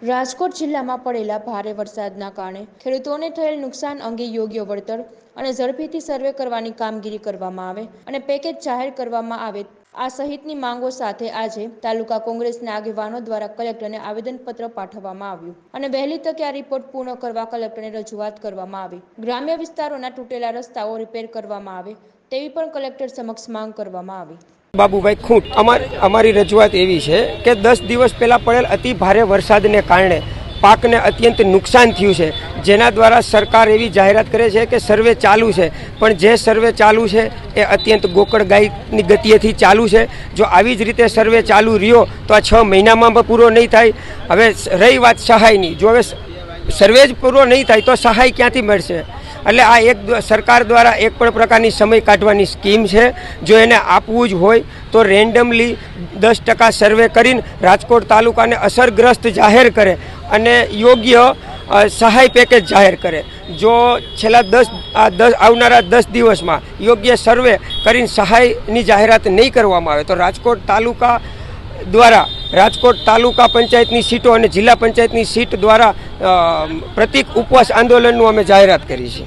રાજકોટ જિલ્લામાં પડેલા ભારે વરસાદના કારણે ખેડૂતોને થયેલ નુકસાન અંગે યોગ્ય વળતર અને ઝડપીથી સર્વે કરવાની કામગીરી કરવામાં આવે અને પેકેજ જાહેર કરવામાં આવે આ સહિતની માંગો સાથે આજે તાલુકા કોંગ્રેસના આગેવાનો દ્વારા કલેક્ટરને આવેદનપત્ર પાઠવવામાં આવ્યું અને વહેલી તકે આ રિપોર્ટ પૂર્ણ કરવા કલેક્ટરને રજૂઆત કરવામાં આવી. ગ્રામ્ય વિસ્તારોના તૂટેલા રસ્તાઓ રિપેર કરવામાં આવે તેવી પણ કલેક્ટર સમક્ષ માંગ કરવામાં આવી. બાબુભાઈ ખૂંટ, અમાર, અમારી રજૂઆત એવી છે કે દસ દિવસ પહેલાં પડેલ અતિ ભારે વરસાદને કારણે પાકને અત્યંત નુકસાન થયું છે. જેના દ્વારા સરકાર એવી જાહેરાત કરે છે કે સર્વે ચાલુ છે. પણ જે સર્વે ચાલુ છે એ અત્યંત ગોકળ ગાયની ગતિએથી ચાલુ છે. જો આવી જ રીતે સર્વે ચાલુ રહ્યો તો આ છ મહિનામાં પણ પૂરો નહીં થાય. હવે રહી વાત સહાયની. જો હવે સર્વે જ પૂરો નહીં થાય તો સહાય ક્યાંથી મળશે? એટલે આ એક સરકાર દ્વારા એક પણ પ્રકારની સમય કાઢવાની સ્કીમ છે. જો એને આપવું જ હોય તો રેન્ડમલી દસ ટકા સર્વે કરીને રાજકોટ તાલુકાને અસરગ્રસ્ત જાહેર કરે. અને યોગ્ય સહાય પેકેજ જાહેર કરે. જો છેલ્લા દસ, આ દસ, આવનારા દસ દિવસમાં યોગ્ય સર્વે કરીને સહાયની જાહેરાત નહીં કરવામાં આવે, તો રાજકોટ તાલુકા દ્વારા, રાજકોટ તાલુકા પંચાયતની સીટો અને જિલ્લા પંચાયતની સીટ દ્વારા પ્રતિક ઉપવાસ આંદોલનનું અમે જાહેરાત કરી છે.